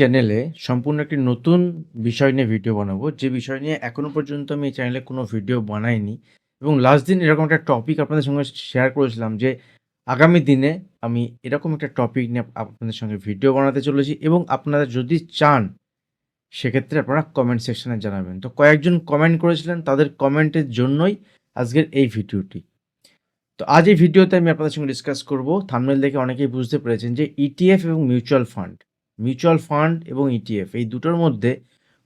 চ্যানেলে সম্পূর্ণ একটি নতুন বিষয় নিয়ে ভিডিও বানাবো। যে বিষয় নিয়ে এখনও পর্যন্ত আমি এই চ্যানেলে কোনো ভিডিও বানাইনি। এবং লাস্ট দিন এরকম একটা টপিক আপনাদের সঙ্গে শেয়ার করেছিলাম যে, আগামী দিনে আমি এরকম একটা টপিক নিয়ে আপনাদের সঙ্গে ভিডিও বানাতে চলেছি এবং আপনারা যদি চান, সেক্ষেত্রে আপনারা কমেন্ট সেকশনে জানাবেন। তো কয়েকজন কমেন্ট করেছিলেন, তাদের কমেন্টের জন্যই আজকের এই ভিডিওটি তো আজ এই ভিডিওতে আমি আপনাদের সঙ্গে ডিসকাস করব। থামনেল দেখে অনেকেই বুঝতে পেরেছেন যে ইটিএফ এবং মিউচুয়াল ফান্ড মিউচুয়াল ফান্ড এবং ইটিএফ এই দুটোর মধ্যে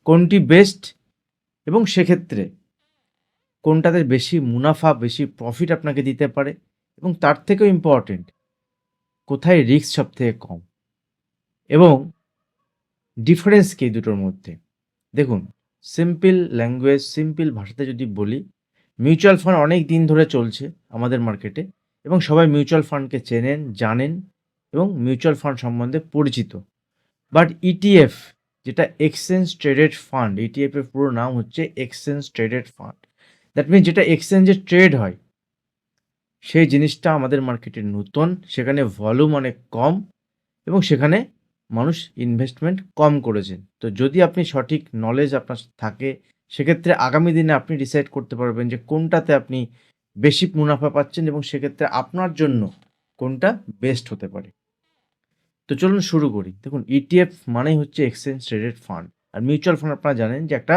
কোনটি বেস্ট এবং সেক্ষেত্রে কোনটাতে বেশি মুনাফা, বেশি প্রফিট আপনাকে দিতে পারে এবং তার থেকেও ইম্পর্টেন্ট কোথায় রিস্ক সব থেকে কম এবং ডিফারেন্স কি দুটোর মধ্যে? দেখুন সিম্পল ল্যাঙ্গুয়েজ সিম্পল ভাষাতে যদি বলি মিউচুয়াল ফান্ড অনেক দিন ধরে চলছে আমাদের মার্কেটে এবং সবাই মিউচুয়াল ফান্ডকে চেনেন, জানেন এবং মিউচুয়াল ফান্ড সম্বন্ধে পরিচিত। বাট ইটিএফ যেটা এক্সচেঞ্জ ট্রেডেড ফান্ড ইটিএফ এর পুরো নাম হচ্ছে exchange traded fund that mean যেটা এক্সচেঞ্জে ট্রেড হয়, সেই জিনিসটা আমাদের মার্কেটে নতুন, সেখানে ভলিউম অনেক কম এবং সেখানে মানুষ ইনভেস্টমেন্ট কম করেছেন। তো যদি আপনি সঠিক নলেজ আপনার থাকে, সেক্ষেত্রে আগামী দিনে আপনি ডিসাইড করতে পারবেন যে কোনটাতে আপনি বেশি মুনাফা পাচ্ছেন এবং সেক্ষেত্রে আপনার জন্য কোনটা বেস্ট হতে পারে। তো চলুন শুরু করি। দেখুন ইটিএফ মানেই হচ্ছে এক্সচেঞ্জ ট্রেডেড ফান্ড আর মিউচুয়াল ফান্ড আপনারা জানেন যে একটা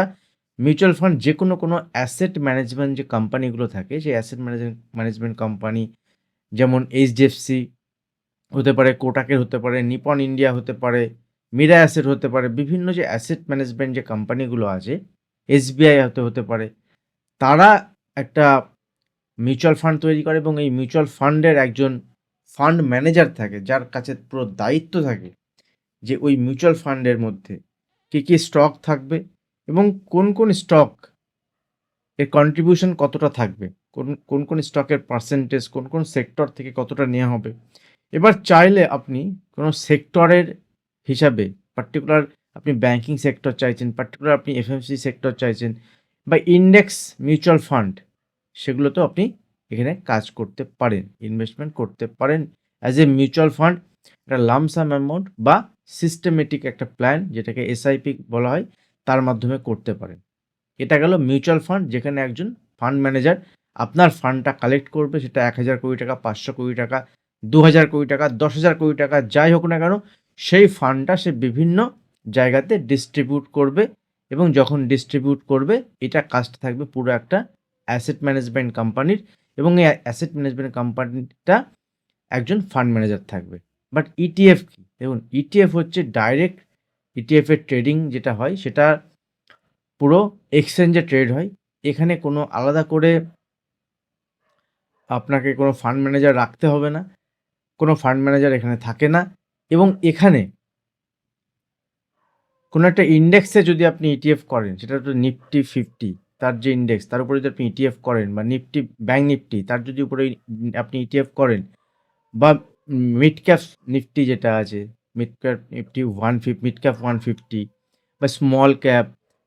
মিউচুয়াল ফান্ড যে কোনো কোনো অ্যাসেট ম্যানেজমেন্ট যে কোম্পানিগুলো থাকে, সেই অ্যাসেট ম্যানেজমেন্ট ম্যানেজমেন্ট কোম্পানি যেমন এইচডিএফসি হতে পারে কোটাকের হতে পারে নিপন ইন্ডিয়া হতে পারে মিরা অ্যাসেট হতে পারে, বিভিন্ন যে অ্যাসেট ম্যানেজমেন্ট যে কোম্পানিগুলো আছে এসবিআই হতে হতে পারে, তারা একটা মিউচুয়াল ফান্ড তৈরি করে এবং এই মিউচুয়াল ফান্ডের একজন ফান্ড ম্যানেজার থাকে, যার কাছে পুরো দায়িত্ব থাকে যে ওই মিউচুয়াল ফান্ডের মধ্যে কী কী স্টক থাকবে এবং কোন কোন স্টক এর কন্ট্রিবিউশন কতটা থাকবে, কোন কোন কোন স্টকের পার্সেন্টেজ কোন কোন সেক্টর থেকে কতটা নেওয়া হবে। এবার চাইলে আপনি কোনো সেক্টরের হিসাবে পার্টিকুলার আপনি ব্যাংকিং সেক্টর চাইছেন পার্টিকুলার আপনি এফএমসি সেক্টর চাইছেন বা ইন্ডেক্স মিউচুয়াল ফান্ড সেগুলোতেও আপনি এখানে কাজ করতে পারেন ইনভেস্টমেন্ট করতে পারেন অ্যাজ এ মিউচুয়াল ফান্ড একটা লামসাম অ্যামাউন্ট বা সিস্টেমেটিক একটা প্ল্যান যেটাকে এসআইপি বলা হয়, তার মাধ্যমে করতে পারেন। এটা গেল মিউচুয়াল ফান্ড যেখানে একজন ফান্ড ম্যানেজার আপনার ফান্ডটা কালেক্ট করবে, সেটা এক হাজার কোটি টাকা, পাঁচশো কোটি টাকা, দু হাজার কোটি টাকা, দশ হাজার কোটি টাকা, যাই হোক না কেন, সেই ফান্ডটা সে বিভিন্ন জায়গাতে ডিস্ট্রিবিউট করবে এবং যখন ডিস্ট্রিবিউট করবে, এটা কাজটা থাকবে পুরো একটা অ্যাসেট ম্যানেজমেন্ট কোম্পানির এবং এই অ্যাসেট ম্যানেজমেন্ট কোম্পানিটা একজন ফান্ড ম্যানেজার থাকবে। বাট ইটিএফ কি? দেখুন ইটিএফ হচ্ছে ডাইরেক্ট ইটিএফ এর ট্রেডিং যেটা হয়, সেটা পুরো এক্সচেঞ্জে ট্রেড হয়। এখানে কোনো আলাদা করে আপনাকে কোনো ফান্ড ম্যানেজার রাখতে হবে না। কোনো ফান্ড ম্যানেজার এখানে থাকে না। এবং এখানে কোনো একটা ইন্ডেক্সে যদি আপনি ইটিএফ করেন, সেটা হচ্ছে নিফটি ফিফটি তার যে ইন্ডেক্স তার উপরে যদি আপনি ইটিএফ করেন বা নিফটি ব্যাঙ্ক নিফটি তার যদি উপরে আপনি ইটিএফ করেন বা মিড ক্যাপ নিফটি যেটা আছে mid cap Nifty one fif mid cap one fifty বা স্মল ক্যাপ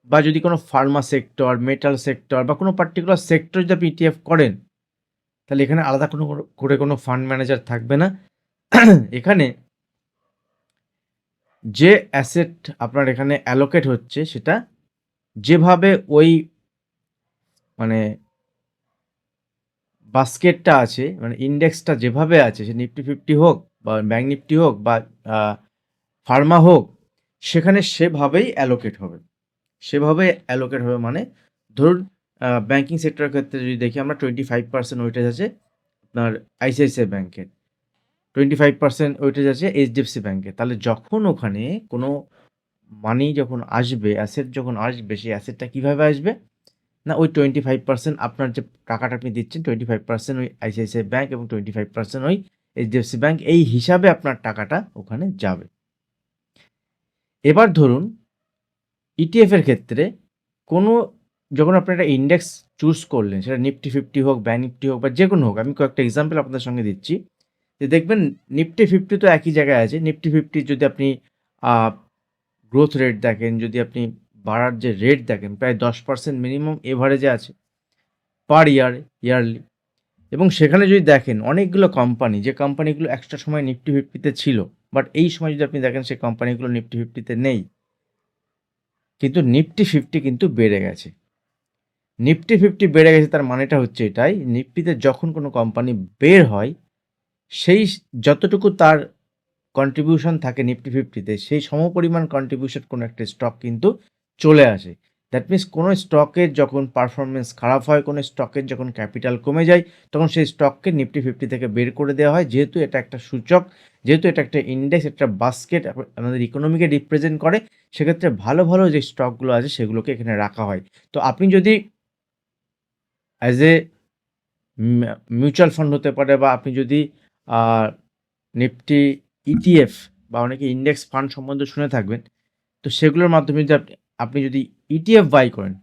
বা যদি কোনো ফার্মা সেক্টর মেটাল সেক্টর বা কোনো পার্টিকুলার সেক্টর যদি আপনি ইটিএফ করেন, তাহলে এখানে আলাদা কোনো করে কোনো ফান্ড ম্যানেজার থাকবে না। এখানে যে অ্যাসেট আপনার এখানে অ্যালোকেট হচ্ছে সেটা যেভাবে ওই মানে বাস্কেটটা আছে মানে ইন্ডেক্সটা যেভাবে আছে, সে নিফটি ফিফটি হোক বা ব্যাঙ্ক নিফটি হোক বা ফার্মা হোক, সেখানে সেভাবেই অ্যালোকেট হবে। সেভাবে অ্যালোকেট হবে মানে ধরুন ব্যাঙ্কিং সেক্টরের ক্ষেত্রে যদি দেখি আমরা টোয়েন্টি ফাইভ পার্সেন্ট ওইটেজ আছে আপনার আইসিআইসিআই ব্যাঙ্কের টোয়েন্টি ফাইভ পার্সেন্ট ওইটেজ আছে এইচডিএফসি ব্যাঙ্কে তাহলে যখন ওখানে কোনো মানি যখন আসবে অ্যাসেট যখন আসবে, সেই অ্যাসেটটা কীভাবে আসবে? না, ওই টোয়েন্টি ফাইভ পার্সেন্ট আপনার যে টাকাটা আপনি দিচ্ছেন টোয়েন্টি ফাইভ পার্সেন্ট ওই আইসিআইসিআই ব্যাঙ্ক এবং টোয়েন্টি ফাইভ পার্সেন্ট ওই এইচডিএফসি ব্যাঙ্ক এই হিসাবে আপনার টাকাটা ওখানে যাবে। এবার ধরুন ইটিএফের ক্ষেত্রে কোনো, যখন আপনি একটা ইন্ডেক্স চুজ করলেন, সেটা নিফটি ফিফটি হোক ব্যাঙ্ক নিফটি হোক বা যে কোনো হোক, আমি কয়েকটা এক্সাম্পল আপনাদের সঙ্গে দিচ্ছি। যে দেখবেন নিফটি ফিফটি তো একই জায়গায় আছে। নিফটি ফিফটি যদি আপনি গ্রোথ রেট দেখেন, যদি আপনি বাড়ার যে রেট দেখেন, প্রায় দশ পার্সেন্ট মিনিমাম এভারেজে আছে পার ইয়ার ইয়ারলি এবং সেখানে যদি দেখেন, অনেকগুলো কোম্পানি যে কোম্পানিগুলো একটা সময় নিফটি ফিফটিতে ছিল বাট এই সময় যদি আপনি দেখেন, সেই কোম্পানিগুলো নিফটি ফিফটিতে নেই। কিন্তু নিফটি ফিফটি কিন্তু বেড়ে গেছে। নিফটি ফিফটি বেড়ে গেছে, তার মানেটা হচ্ছে এটাই নিফটিতে যখন কোনো কোম্পানি বের হয়, সেই যতটুকু তার কন্ট্রিবিউশন থাকে নিফটি ফিফটিতে সেই সমপরিমাণ কন্ট্রিবিউশন কোনো একটা স্টক কিন্তু চলে আসে। দ্যাট মিন্স কোনো স্টকের যখন পারফরমেন্স খারাপ হয়, কোনো স্টকের যখন ক্যাপিটাল কমে যায়, তখন সেই স্টককে নিফটি ফিফটি থেকে বের করে দেওয়া হয়। যেহেতু এটা একটা সূচক, যেহেতু এটা একটা ইন্ডেক্স একটা বাস্কেট আমাদের ইকোনমিকে রিপ্রেজেন্ট করে, সেক্ষেত্রে ভালো ভালো যে স্টকগুলো আছে, সেগুলোকে এখানে রাখা হয়। তো আপনি যদি অ্যাজ এ মিউচুয়াল ফান্ড হতে পারে বা আপনি যদি নিফটি ইটিএফ বা অনেকে ইন্ডেক্স ফান্ড সম্বন্ধে শুনে থাকবেন, তো সেগুলোর মাধ্যমে যদি আপনি আপনি যদি ইটিএফ বাই করেন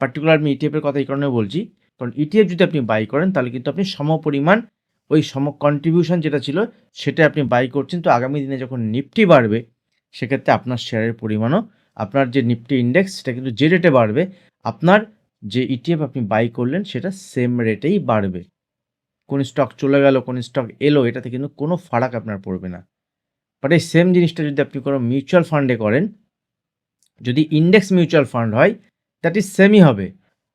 পার্টিকুলার আমি ইটিএফের কথা এই কারণে বলছি, কারণ ইটিএফ যদি আপনি বাই করেন, তাহলে কিন্তু আপনি সম পরিমাণ ওই সম কন্ট্রিবিউশন যেটা ছিল, সেটা আপনি বাই করছেন। তো আগামী দিনে যখন নিফটি বাড়বে, সেক্ষেত্রে আপনার শেয়ারের পরিমাণও, আপনার যে নিফটি ইন্ডেক্স সেটা কিন্তু যে রেটে বাড়বে, আপনার যে ইটিএফ আপনি বাই করলেন, সেটা সেম রেটেই বাড়বে। কোন স্টক চলে গেল, কোন স্টক এলো, এটাতে কিন্তু কোনো ফারাক আপনার পড়বে না। বাট এই সেম জিনিসটা যদি আপনি কোনো মিউচুয়াল ফান্ডে করেন যদি ইন্ডেক্স মিউচুয়াল ফান্ড হয় দ্যাট ইজ সেমই হবে।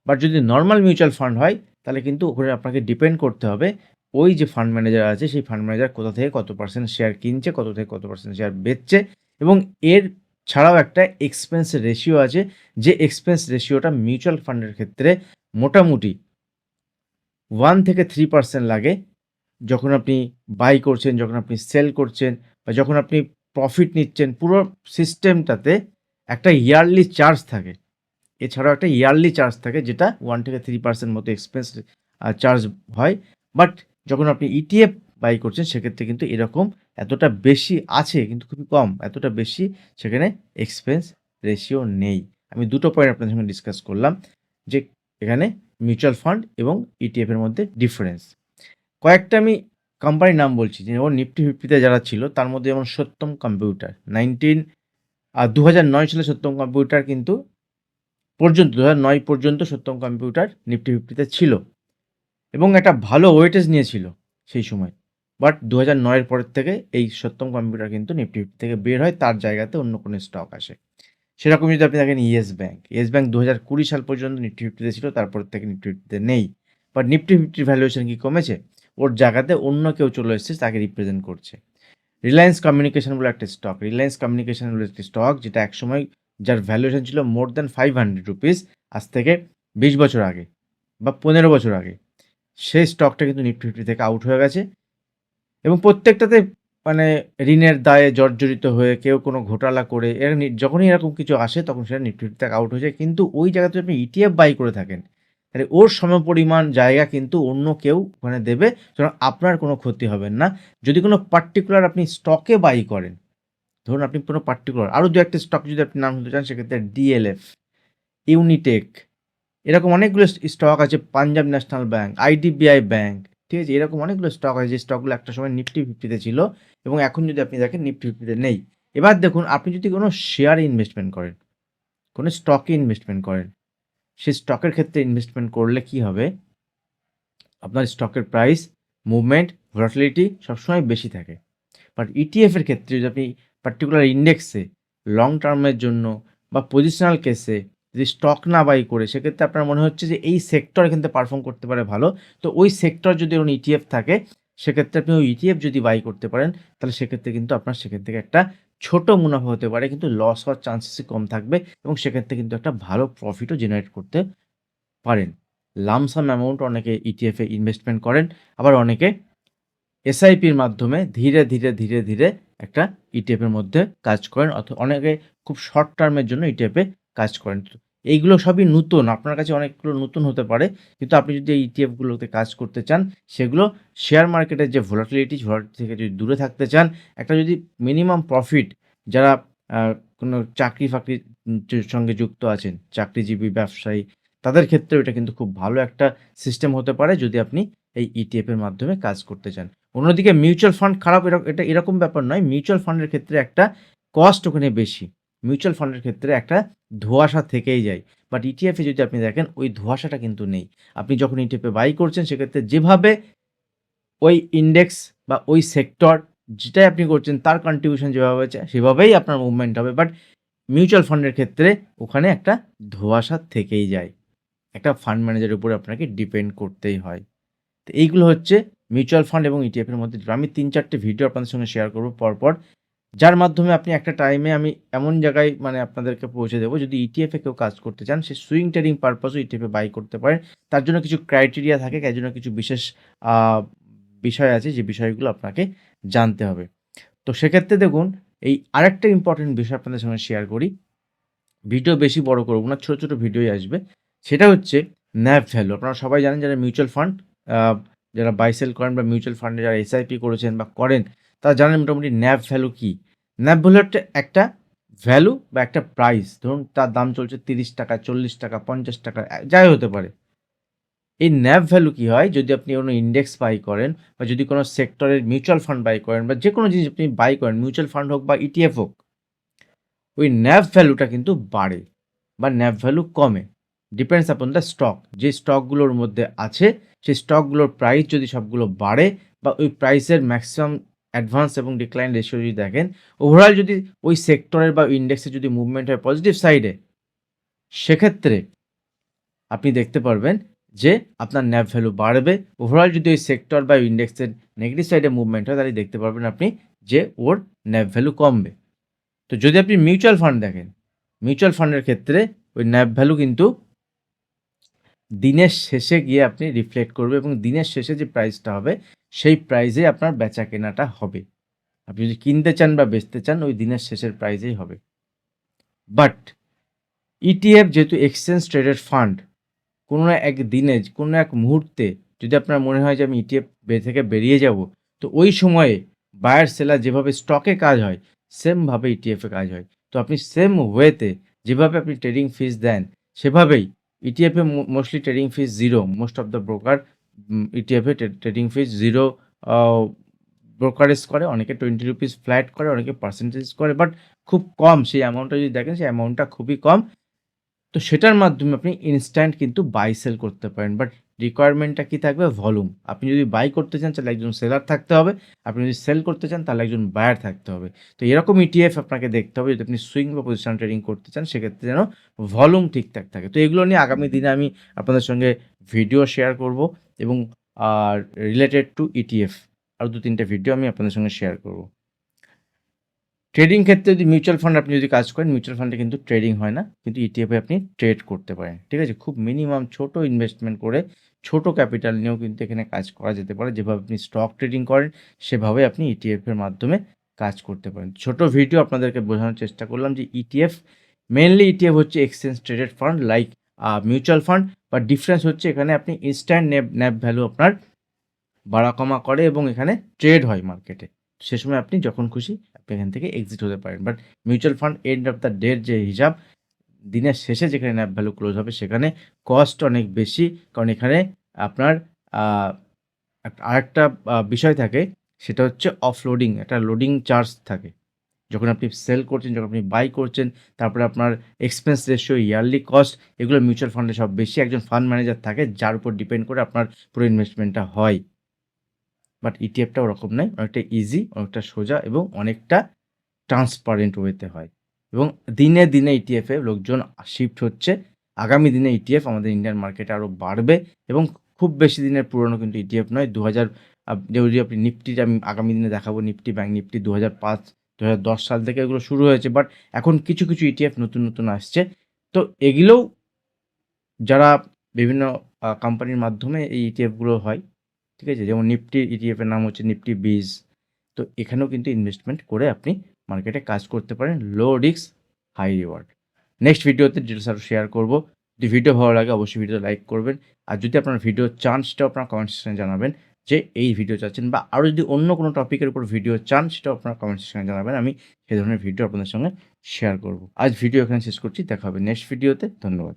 বাট যদি নর্মাল মিউচুয়াল ফান্ড হয়, তাহলে কিন্তু ওখানে আপনাকে ডিপেন্ড করতে হবে ওই যে ফান্ড ম্যানেজার আছে, সেই ফান্ড ম্যানেজার কোথা থেকে কত পার্সেন্ট শেয়ার কিনছে, কত থেকে কত পার্সেন্ট শেয়ার বেচছে। এবং এর ছাড়াও একটা এক্সপেন্স রেশিও আছে, যে এক্সপেন্স রেশিওটা মিউচুয়াল ফান্ডের ক্ষেত্রে মোটামুটি ওয়ান থেকে থ্রি পার্সেন্ট লাগে। যখন আপনি বাই করছেন, যখন আপনি সেল করছেন, বা যখন আপনি প্রফিট নিচ্ছেন, পুরো সিস্টেমটাতে একটা ইয়ারলি চার্জ থাকে। এছাড়াও একটা ইয়ারলি চার্জ থাকে, যেটা ওয়ান থেকে থ্রি পার্সেন্ট মতো এক্সপেন্স চার্জ হয়। বাট যখন আপনি ইটিএফ বাই করছেন, সেক্ষেত্রে কিন্তু এরকম এতটা বেশি আছে, কিন্তু খুবই কম, এতটা বেশি সেখানে এক্সপেন্স রেশিও নেই। আমি দুটো পয়েন্ট আপনাদের সঙ্গে ডিসকাস করলাম, যে এখানে মিউচুয়াল ফান্ড এবং ইটিএফের মধ্যে ডিফারেন্স কয়েকটা আমি কোম্পানির নাম বলছি যে ও নিফটি ফিফটিতে যারা ছিল, তার মধ্যে যেমন সত্যম কম্পিউটার নাইনটিন আর দু হাজার নয় সালে সত্যম কম্পিউটার কিন্তু পর্যন্ত দু নয় পর্যন্ত সত্যম কম্পিউটার নিফটি ফিফটিতে ছিল। এবং একটা ভালো ওয়েটেজ নিয়েছিল সেই সময়। বাট দু হাজার নয়ের পরের থেকে এই সত্যম কম্পিউটার কিন্তু নিফটি ফিফটি থেকে বের হয়, তার জায়গাতে অন্য কোনো স্টক আসে। সেরকম যদি আপনি দেখেন ইয়েস ব্যাঙ্ক ইয়েস ব্যাঙ্ক দু হাজার কুড়ি সাল পর্যন্ত নিফটি ফিফটিতে ছিল, তারপর থেকে নিফটি ফিফটিতে নেই। বাট নিফটি ফিফটির ভ্যালুয়েশন কি কমেছে? ওর জায়গাতে অন্য কেউ চলে এসেছে, তাকে রিপ্রেজেন্ট করছে। রিলায়েন্স কমিউনিকেশন বলে একটা স্টক রিলায়েন্স কমিউনিকেশন বলে একটি স্টক যেটা একসময় যার ভ্যালুয়েশন ছিল more than five hundred rupees আজ থেকে বিশ বছর আগে বা পনেরো বছর আগে। সেই স্টকটা কিন্তু নিফটি ফিফটি থেকে আউট হয়ে গেছে। এবং প্রত্যেকটাতে মানে ঋণের দায়ে জর্জরিত হয়ে কেউ কোনো ঘোটালা করে, এর যখনই এরকম কিছু আসে তখন সেটা নিফটি ফিফটি থেকে আউট হয়ে যায়। কিন্তু ওই জায়গাতে আপনি ইটিএফ বাই করে থাকেন। তাহলে ওর সমপরিমাণ জায়গা কিন্তু অন্য কেউ ওখানে দেবে, সুতরাং আপনার কোনো ক্ষতি হবে না। যদি কোনো পার্টিকুলার আপনি স্টকে বাই করেন, ধরুন আপনি কোনো পার্টিকুলার আরও দু একটা স্টক যদি আপনি নাম শুনতে চান, সেক্ষেত্রে ডিএলএফ ইউনিটেক এরকম অনেকগুলো স্টক আছে Punjab national bank IDBI bank ঠিক আছে? এরকম অনেকগুলো স্টক আছে, যে স্টকগুলো একটা সময় নিফটি ফিফটিতে ছিল, এবং এখন যদি আপনি দেখেন নিফটি ফিফটিতে নেই। এবার দেখুন, আপনি যদি কোনো শেয়ারে ইনভেস্টমেন্ট করেন, কোনো স্টকে ইনভেস্টমেন্ট করেন সেই স্টকের ক্ষেত্রে ইনভেস্টমেন্ট করলে কি হবে? আপনার স্টকের প্রাইস মুভমেন্ট ভলাটিলিটি সবসময় বেশি থাকে। বাট ইটিএফ এর ক্ষেত্রে যদি আপনি পার্টিকুলার ইন্ডেক্সে লং টার্মের জন্য বা পজিশনাল কেসে যদি স্টক না বাই করে, সেক্ষেত্রে আপনার মনে হচ্ছে যে এই সেক্টর কিন্তু পারফর্ম করতে পারে ভালো। তো ওই সেক্টর যদি কোনো ইটিএফ থাকে, সেক্ষেত্রে আপনি ওই ইটিএফ যদি বাই করতে পারেন, তাহলে সেক্ষেত্রে কিন্তু আপনার সেখান থেকে একটা ছোট মুনাফা হতে পারে, কিন্তু লস হওয়ার চান্সেসই কম থাকবে এবং সেক্ষেত্রে কিন্তু একটা ভালো প্রফিটও জেনারেট করতে পারেন। লামসাম অ্যামাউন্ট অনেকে ইটিএফে ইনভেস্টমেন্ট করেন, আবার অনেকে এসআইপির মাধ্যমে ধীরে ধীরে ধীরে ধীরে একটা ইটিএফের মধ্যে কাজ করেন অথবা অনেকে খুব শর্ট টার্মের জন্য ইটিএফে কাজ করেন। এইগুলো সবই নতুন, আপনার কাছে অনেকগুলো নতুন হতে পারে, কিন্তু আপনি যদি এই ইটিএফগুলোতে কাজ করতে চান, সেগুলো শেয়ার মার্কেটের যে ভোলাটিলিটি ভোলাটিলিটি থেকে যদি দূরে থাকতে চান, একটা যদি মিনিমাম প্রফিট যারা কোনো চাকরি ফাকরির সঙ্গে যুক্ত আছেন, চাকরিজীবী, ব্যবসায়ী, তাদের ক্ষেত্রেও এটা কিন্তু খুব ভালো একটা সিস্টেম হতে পারে যদি আপনি এই ইটিএফের মাধ্যমে কাজ করতে চান। অন্যদিকে মিউচুয়াল ফান্ড খারাপ এটা এরকম ব্যাপার নয় মিউচুয়াল ফান্ডের ক্ষেত্রে একটা কস্ট ওখানে বেশি। মিউচুয়াল ফান্ডের ক্ষেত্রে একটা ধোঁয়াশা থেকেই যায়। বাট ইটিএফে যদি আপনি দেখেন, ওই ধোঁয়াশাটা কিন্তু নেই। আপনি যখন ইটিএফে বাই করছেন, সেক্ষেত্রে যেভাবে ওই ইন্ডেক্স বা ওই সেক্টর যেটাই আপনি করছেন, তার কন্ট্রিবিউশন যেভাবে হচ্ছে সেভাবেই আপনার মুভমেন্ট হবে। বাট মিউচুয়াল ফান্ডের ক্ষেত্রে ওখানে একটা ধোঁয়াশা থেকেই যায়। একটা ফান্ড ম্যানেজারের উপরে আপনাকে ডিপেন্ড করতেই হয়। তো এইগুলো হচ্ছে মিউচুয়াল ফান্ড এবং ইটিএফের মধ্যে। আমি তিন চারটে ভিডিও আপনাদের সঙ্গে শেয়ার করব। পরপর যার মাধ্যমে আপনি একটা টাইমে আমি এমন জায়গায় মানে আপনাদেরকে পৌঁছে দেবো, যদি ইটিএফে কেউ কাজ করতে চান, সে সুইং ট্রেডিং পারপাসও ইটিএফে বাই করতে পারেন তার জন্য কিছু ক্রাইটেরিয়া থাকে, তার জন্য কিছু বিশেষ বিষয় আছে, যে বিষয়গুলো আপনাকে জানতে হবে। তো সেক্ষেত্রে দেখুন, এই আরেকটা ইম্পর্টেন্ট বিষয় আপনাদের সঙ্গে শেয়ার করি। ভিডিও বেশি বড় করব না, ছোটো ছোটো ভিডিওই আসবে। সেটা হচ্ছে ন্যাপ ভ্যালু আপনারা সবাই জানেন, যারা মিউচুয়াল ফান্ড যারা বাইসেল করেন বা মিউচুয়াল ফান্ডে যারা এসআইপি করেছেন বা করেন তারা জানেন মোটামুটি ন্যাব ভ্যালু কী। ন্যাপ ভ্যালু একটা ভ্যালু বা একটা প্রাইস ধরুন তার দাম চলছে তিরিশ টাকা, চল্লিশ টাকা, পঞ্চাশ টাকা যাই হতে পারে। এই ন্যাব ভ্যালু কী হয়? যদি আপনি কোনো ইন্ডেক্স বাই করেন বা যদি কোনো সেক্টরের মিউচুয়াল ফান্ড বাই করেন বা যে কোনো জিনিস আপনি বাই করেন মিউচুয়াল ফান্ড হোক বা ইটিএফ হোক, ওই ন্যাব ভ্যালুটা কিন্তু বাড়ে বা ন্যাপ ভ্যালু কমে। ডিপেন্ডস আপন দ্য স্টক যে স্টকগুলোর মধ্যে আছে, সেই স্টকগুলোর প্রাইস যদি সবগুলো বাড়ে বা ওই প্রাইসের ম্যাক্সিমাম অ্যাডভান্স এবং ডিক্লাইন রেশিও যদি দেখেন ওভারঅল যদি ওই সেক্টরের বা ইন্ডেক্সের যদি মুভমেন্ট হয় পজিটিভ সাইডে সেক্ষেত্রে আপনি দেখতে পারবেন যে আপনার ন্যাপ ভ্যালু বাড়বে। ওভারঅল যদি ওই সেক্টর বা ইন্ডেক্সের নেগেটিভ সাইডে মুভমেন্ট হয়, তাহলে দেখতে পারবেন আপনি যে ওর ন্যাপ ভ্যালু কমবে। তো যদি আপনি মিউচুয়াল ফান্ড দেখেন মিউচুয়াল ফান্ডের ক্ষেত্রে ওই ন্যাপ ভ্যালু কিন্তু দিনের শেষে গিয়ে আপনি রিফ্লেক্ট করবে এবং দিনের শেষে যে প্রাইসটা হবে সেই প্রাইসে আপনার বেচা কেনাটা হবে। আপনি যদি কিনতে চান বা বেচতে চান, ওই দিনের শেষের প্রাইজেই হবে। বাট ইটিএফ যেহেতু এক্সচেঞ্জ ট্রেডেড ফান্ড কোনো এক দিনে, কোনো এক মুহূর্তে যদি আপনার মনে হয় যে আমি ইটিএফ থেকে বেরিয়ে যাব, তো ওই সময়ে বায়ার সেলার যেভাবে স্টকে কাজ হয় সেমভাবে ইটিএফে কাজ হয়। তো আপনি সেম ওয়েতে যেভাবে আপনি ট্রেডিং ফিস দেন, সেভাবেই ইটিএফে mostly trading fees zero most of the broker ইটিএফে trading fees zero brokerage করে, অনেকে টোয়েন্টি রুপিস ফ্ল্যাট করে, অনেকে পার্সেন্টেজ করে বাট খুব কম সেই অ্যামাউন্টটা যদি দেখেন, সেই অ্যামাউন্টটা খুবই কম। তো সেটার মাধ্যমে আপনি ইনস্ট্যান্ট কিন্তু বাই সেল করতে পারেন বাট রিকোয়ারমেন্টটা কী থাকবে? ভলিউম আপনি যদি বাই করতে চান, তাহলে একজন সেলার থাকতে হবে। আপনি যদি সেল করতে চান, তাহলে একজন বায়ার থাকতে হবে। তো এরকম ইটিএফ আপনাকে দেখতে হবে, যদি আপনি সুইং বা পজিশন ট্রেডিং করতে চান, সেক্ষেত্রে যেন ভলিউম ঠিকঠাক থাকে। তো এগুলো নিয়ে আগামী দিনে আমি আপনাদের সঙ্গে ভিডিও শেয়ার করব। এবং, আর রিলেটেড টু ইটিএফ আরও দু তিনটে ভিডিও আমি আপনাদের সঙ্গে শেয়ার করব। ট্রেডিং ক্ষেত্রে যদি মিউচুয়াল ফান্ড আপনি যদি কাজ করেন মিউচুয়াল ফান্ডে কিন্তু ট্রেডিং হয় না, কিন্তু ইটিএফে আপনি ট্রেড করতে পারেন, ঠিক আছে? খুব মিনিমাম ছোট ইনভেস্টমেন্ট করে ছোট ক্যাপিটাল নিয়েও কিন্তু এখানে কাজ করা যেতে পারে। যেভাবে আপনি স্টক ট্রেডিং করেন, সেভাবে আপনি ইটিএফের মাধ্যমে কাজ করতে পারেন। ছোট ভিডিও আপনাদেরকে বোঝানোর চেষ্টা করলাম যে ইটিএফ মেনলি ইটিএফ হচ্ছে exchange traded fund like mutual fund বা ডিফারেন্স হচ্ছে এখানে আপনি ইনস্ট্যান্ট ন্যাপ ন্যাপ ভ্যালু আপনার বাড়া কমা করে এবং এখানে ট্রেড হয় মার্কেটে সে সময় আপনি যখন খুশি, আপনি এখান থেকে এক্সিট হতে পারেন। But mutual fund end of the ডের যে হিসাব, দিনের শেষে যেখানে ন্যাপ ভ্যালু ক্লোজ হবে, সেখানে কস্ট অনেক বেশি, কারণ এখানে আপনার আরেকটা বিষয় থাকে, সেটা হচ্ছে অফলোডিং একটা লোডিং চার্জ থাকে। যখন আপনি সেল করছেন, যখন আপনি বাই করছেন, তারপরে আপনার এক্সপেন্স রেশিও ইয়ারলি কস্ট এগুলো মিউচুয়াল ফান্ডে সব বেশি একজন ফান্ড ম্যানেজার থাকে, যার উপর ডিপেন্ড করে আপনার পুরো ইনভেস্টমেন্টটা হয়। বাট ইটিএফটা ওরকম নয়, অনেকটা ইজি অনেকটা সোজা এবং অনেকটা ট্রান্সপারেন্ট ওয়েতে হয়। এবং দিনে দিনে ইটিএফে লোকজন শিফট হচ্ছে। আগামী দিনে ইটিএফ আমাদের ইন্ডিয়ান মার্কেটে আরও বাড়বে এবং খুব বেশি দিনের পুরনো কিন্তু ইটিএফ নয় দু হাজার যদি আপনি নিফটির আমি আগামী দিনে দেখাবো নিফটি ব্যাঙ্ক নিফটি দু হাজার পাঁচ দু হাজার দশ সাল থেকে এগুলো শুরু হয়েছে বাট এখন কিছু কিছু ইটিএফ নতুন নতুন আসছে। তো এগুলোও যারা বিভিন্ন কোম্পানির মাধ্যমে এই ইটিএফগুলো হয়, ঠিক আছে? যেমন নিফটি ইটিএফের নাম হচ্ছে নিফটি বিজ তো এখানেও কিন্তু ইনভেস্টমেন্ট করে আপনি মার্কেটে কাজ করতে পারেন low risk high reward next ভিডিওতে ডিটেলস আরও শেয়ার করব। যদি ভিডিও ভালো লাগে, অবশ্যই ভিডিও লাইক করবেন। আর যদি আপনার ভিডিও চান্সটাও আপনার কমেন্ট সেকশনে জানাবেন যে এই ভিডিও চাচ্ছেন বা আরও যদি অন্য কোনো টপিকের উপর ভিডিও চান, সেটাও আপনারা কমেন্ট সেকশনে জানাবেন। আমি সেই ধরনের ভিডিও আপনাদের সঙ্গে শেয়ার করব। আজ ভিডিও এখানে শেষ করছি। দেখা হবে নেক্সট ভিডিওতে ধন্যবাদ।